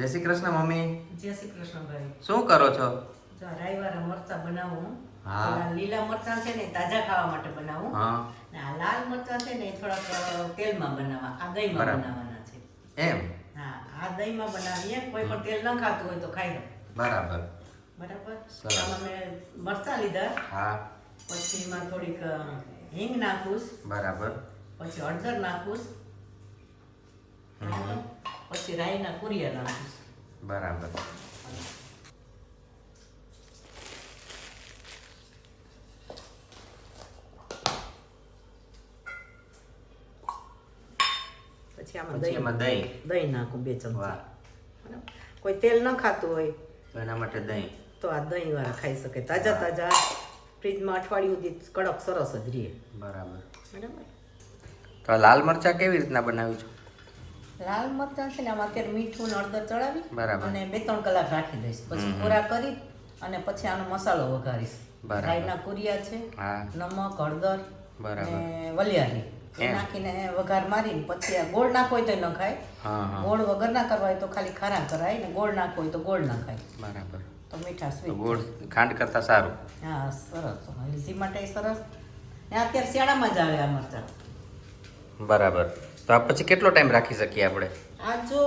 જય શ્રી કૃષ્ણ મમ્મી. જય શ્રી કૃષ્ણ ભાઈ. શું કરો છો? જો રાઈવારા મરચા બનાવું હા. લીલા મરચા છે ને તાજા ખાવા માટે બનાવું. હા. ને આ લાલ મરચા છે ને થોડાક તેલમાં બનાવવા આ દહીંમાં બરાબર. બનાવવાના છે. એમ? હા આ દહીંમાં બનાવીએ કોઈ પણ તેલ ન ખાતું હોય તો ખાઈ લો. બરાબર. બરાબર? અમે આમાં મેં મરચા લીધા. હા. પછી એમાં થોડીક હિંગ નાખું બરાબર. પછી હળદર નાખું હમ. પછી રાઈના કુરિયા નાખીશ બરાબર. પછી આમાં દહીં. એમાં દહીં. દહીં નાખું બે ચમચી. બરાબર. કોઈ તેલ ન ખાતું હોય. તો એના માટે દહીં. તો આ દહીં વાળા ખાઈ શકે. તાજા તાજા. ફ્રીજમાં અઠવાડિયું સુધી કડક સરસ જ રહે. બરાબર. બરાબર. તો લાલ મરચા કેવી રીતના બનાવી છો? લાલ મરચાં છે ને આમાં અત્યારે મીઠું ને હળદર ચડાવી અને બે ત્રણ કલાક રાખી દઈશ. પછી. કોરા કરી અને પછી આનો મસાલો વઘારીશ. રાઈના કુરિયા છે નમક હળદર અને વલિયારી નાખીને વઘાર મારીને પછી ગોળ નાખો હોય તો ન ખાય. ગોળ વગર ના કરવા હોય તો ખાલી ખારા કરાય ને ગોળ નાખો હોય તો ગોળ ના ખાય. બરાબર. તો મીઠા સ્વીટ ગોળ ખાંડ કરતા સારું. હા સરસ. હેલ્ધી માટે સરસ. ને અત્યારે શિયાળામાં જ આવે આ મરચાં. બરાબર. તો આ પછી કેટલો ટાઈમ રાખી શકીએ આપણે? આ જો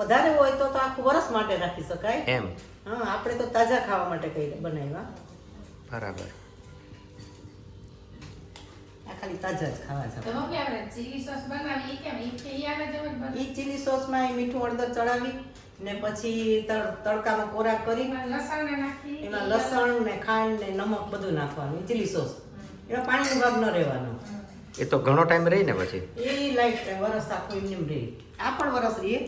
વધારે હોય તો તો આખું વરસ માટે રાખી શકાય. એમ? હા આપણે તો તાજા ખાવા માટે કઈ બનાવ્યા. બરાબર. આ ખાલી તાજા જ ખાવા છે. તો મમ્મી આપણે ચીલી સોસ બનાવી કેમ? ઈ જ બનાવી? ઈ ચીલી સોસમાં એ મીઠું હળદર ચડાવી ને પછી તડકામાં કોરા કરી. એમાં લસણ ને નાખી. એમાં લસણ ને ખાંડ ને નમક બધું નાખવાનું ચીલી સોસ એમાં પાણીનો ભાગ ન રહેવાનો. એ તો ઘણો ટાઈમ રહી ને પછી? એ લાઈટ વરસ આખો એમ રહે. આ પણ વરસ રહે.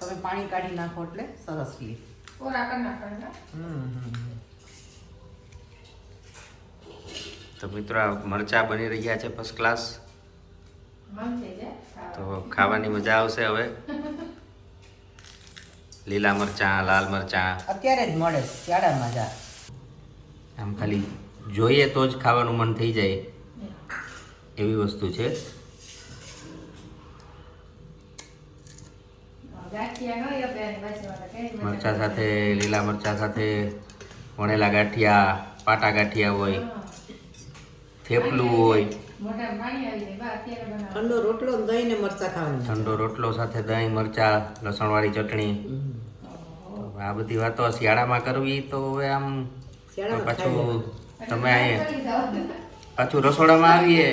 તમે પાણી કાઢી નાખો એટલે સરસ રહે. કોરા કરી નાખવાના હમ હમ તો મિત્રો આ મરચા બની રહ્યા છે ફર્સ્ટ ક્લાસ મન થઈ જાય. તો ખાવાની મજા આવશે હવે. લીલા મરચાં લાલ મરચાં. અત્યારે જ મળે. છે, શિયાળામાં જ. આમ ખાલી જોઈએ તો જ ખાવાનું મન થઈ જાય. એવી વસ્તુ છે. મરચા સાથે લીલા મરચા સાથે વણેલા ગાંઠિયા પાટા ગાંઠિયા હોય થેપલું હોય. મોઢામાં પાણી આવી જાય બા અત્યારે બનાવો. ઠંડો રોટલો ને દહીં ને મરચાં ખાવાની. ઠંડો રોટલો સાથે દહીં મરચા લસણવાળી ચટણી. તો આ બધી વાતો શિયાળામાં કરવી તો હવે આમ પાછું તમે અહીંયા પાછું રસોડામાં આવીએ.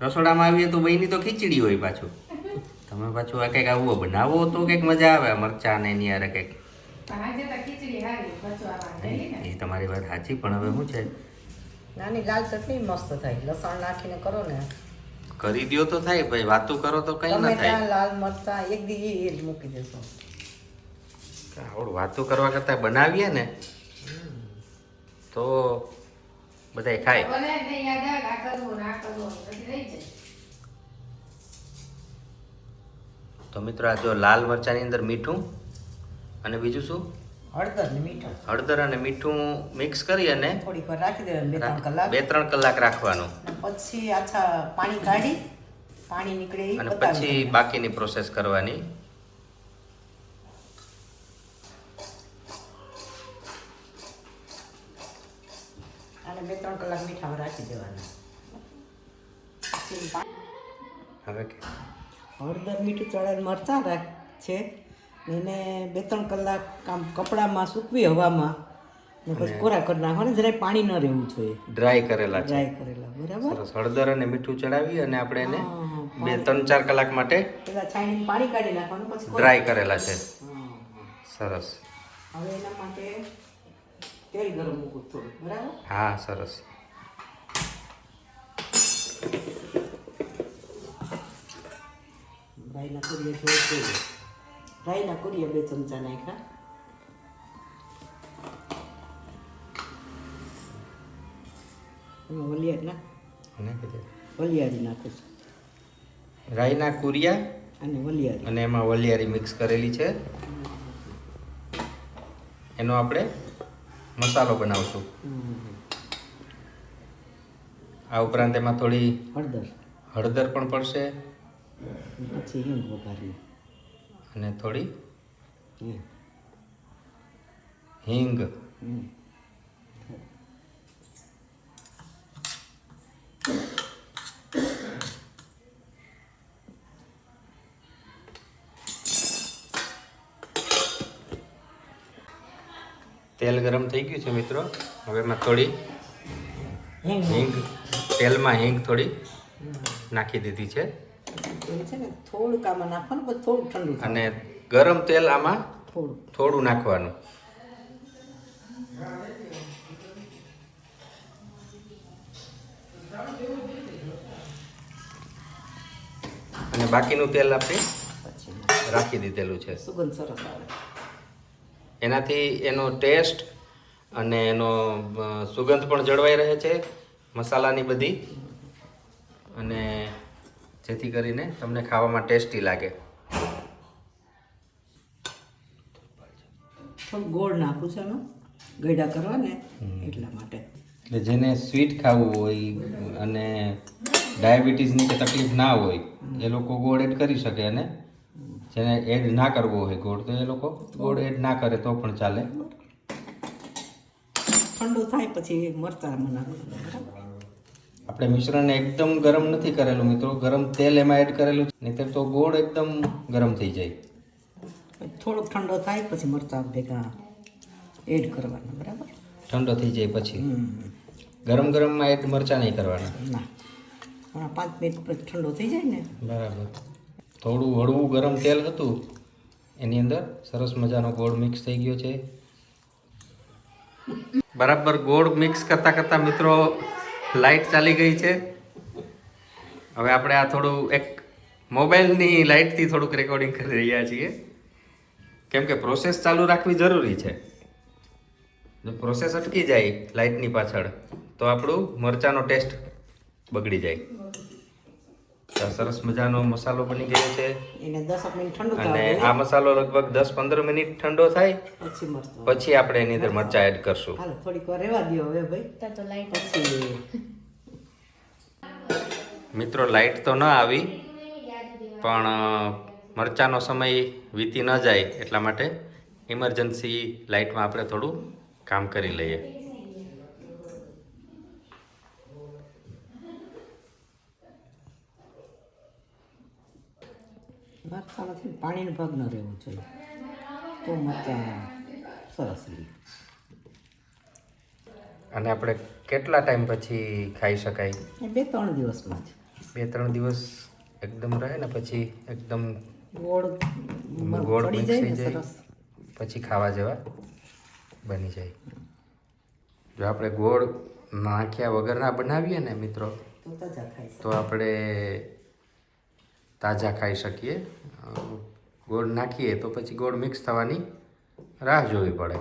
રસોડામાં આવીએ તો બહીની તો ખીચડી હોય પાછું. તમે પાછું આ કંઈક આવું બનાવો તો કંઈક મજા આવે મરચા ને એની યારે કંઈક. એ તમારી વાત સાચી પણ હવે શું છે? નાની લાલ ચટણી મસ્ત થાય. લસણ નાખીને કરો ને. કરી દ્યો તો થાય ભાઈ વાતું કરો તો કઈ ના થાય. લાલ મરચાં એક દી એ જ મૂકી દેશો. આવડું વાતું કરવા કરતા બનાવીએ ને તો બધાય ખાય. તો મિત્રો આ જો લાલ મરચાની અંદર મીઠું અને બીજું શું? હળદર ને મીઠું. હળદર અને મીઠું મિક્સ કરી અને થોડીક વાર રાખી દેવાનું બે ત્રણ કલાક. બે ત્રણ કલાક રાખવાનું. પછી આછા પાણી કાઢી પાણી નીકળે અને પછી બાકીની પ્રોસેસ કરવાની. બે ત્રણ કલાક મીઠામાં રાખી દેવાના. હવે કે? હળદર મીઠું ચડાવીને મરચાં રાખ છે. એને બે ત્રણ કલાક આમ કપડામાં સૂકવી હવામાં. ને પછી કોરા કરી નાખવાના. જરાય પાણી ન રહેવું જોઈએ. ડ્રાય કરેલા છે. ડ્રાય કરેલા બરાબર? સરસ. હળદર અને મીઠું ચડાવી અને આપણે એને બે ત્રણ ચાર કલાક માટે પેલા છાણીને પાણી કાઢી નાખવાનું પછી ડ્રાય કરેલા છે. સરસ. હવે એના માટે તેલ ગરમ મૂકું થોડું બરાબર? હા સરસ. રાઈના કુરિયા જોઈ જોઈએ રાઈના કુરિયા બે ચમચા નાખ્યા. એમાં વલિયારી ના. વલિયારી નાખું છું. રાઈના કુરિયા અને વલિયારી અને એમાં વલિયારી મિક્સ કરેલી છે. એનો આપણે મસાલો બનાવશું. આ ઉપરાંત એમાં થોડી હળદર. હળદર પણ પડશે. પછી હિંગ વઘારી અને થોડી હિંગ. તેલ ગરમ થઈ ગયું છે મિત્રો. હવે એમાં થોડી હિંગ તેલમાં હિંગ થોડી નાખી દીધી છે. ને થોડુંક આમાં નાખવાનું થોડું ઠંડુ અને ગરમ તેલ આમાં થોડું થોડું નાખવાનું. અને બાકીનું તેલ આપણે રાખી દીધેલું છે. સુગંધ સરસ આવે. એનાથી એનો ટેસ્ટ અને એનો સુગંધ પણ જળવાઈ રહે છે મસાલાની બધી. અને જેથી કરીને તમને ખાવામાં ટેસ્ટી લાગે. ગોળ નાખું છે એમાં ગયડા કરવા ને એટલા માટે. એટલે જેને સ્વીટ ખાવું હોય અને ડાયાબિટીસની કે તકલીફ ના હોય એ લોકો ગોળ એડ કરી શકે અને જેને એડ ના કરવો હોય ગોળ તો એ લોકો ગોળ એડ ના કરે તો પણ ચાલે. ઠંડુ થાય પછી મરચાં બનાવે. બરાબર આપણે મિશ્રણને એકદમ ગરમ નથી કરેલું મિત્રો ગરમ તેલ એમાં એડ કરેલું છે. નહીં તો ગોળ એકદમ ગરમ થઈ જાય. થોડોક ઠંડો થાય પછી મરચાં ભેગા એડ કરવાના બરાબર? ઠંડો થઈ જાય પછી. ગરમ ગરમમાં એડ મરચાં નહીં કરવાના. ના. પાંચ મિનિટ પછી ઠંડો થઈ જાય ને. બરાબર. થોડું હળવું ગરમ તેલ હતું. એની અંદર સરસ મજાનો ગોળ મિક્સ થઈ ગયો છે. બરાબર ગોળ મિક્સ કરતા કરતા મિત્રો લાઈટ ચાલી ગઈ છે. હવે આપણે આ થોડું એક મોબાઈલની લાઇટથી થોડુંક રેકોર્ડિંગ કરી રહ્યા છીએ. કેમ કે પ્રોસેસ ચાલુ રાખવી જરૂરી છે. જો પ્રોસેસ અટકી જાય લાઇટની પાછળ, તો આપણું મરચાંનો ટેસ્ટ બગડી જાય. સરસ મજાનો મસાલો બની ગયો છે. એને દસ મિનિટ ઠંડુ અને આ મસાલો લગભગ દસ પંદર મિનિટ ઠંડો થાય. પછી મરચાં. પછી આપણે એની અંદર મરચાં એડ કરશું. હાલો થોડીક વાર રહેવા દો હવે ભાઈ. તો લાઈટ પછી. મિત્રો લાઇટ તો ન આવી પણ મરચાનો મરચાંનો સમય વીતી ન જાય એટલા માટે ઇમરજન્સી લાઇટમાં આપણે થોડું કામ કરી લઈએ. મરચાંમાંથી પાણીનો ભાગ ન રહેવો જોઈએ. તો મરચાં સરસ રહે. અને આપણે કેટલા ટાઈમ પછી ખાઈ શકાય? બે ત્રણ દિવસમાં જ. બે ત્રણ દિવસ એકદમ રહે ને પછી એકદમ ગોળ ગોળ મિક્સ જાય થઈ જાય સરસ. પછી ખાવા જેવા બની જાય. જો આપણે ગોળ નાખ્યા વગરના બનાવીએ ને મિત્રો તો આપણે તાજા ખાઈ શકીએ. ગોળ નાખીએ તો પછી ગોળ મિક્સ થવાની રાહ જોવી પડે.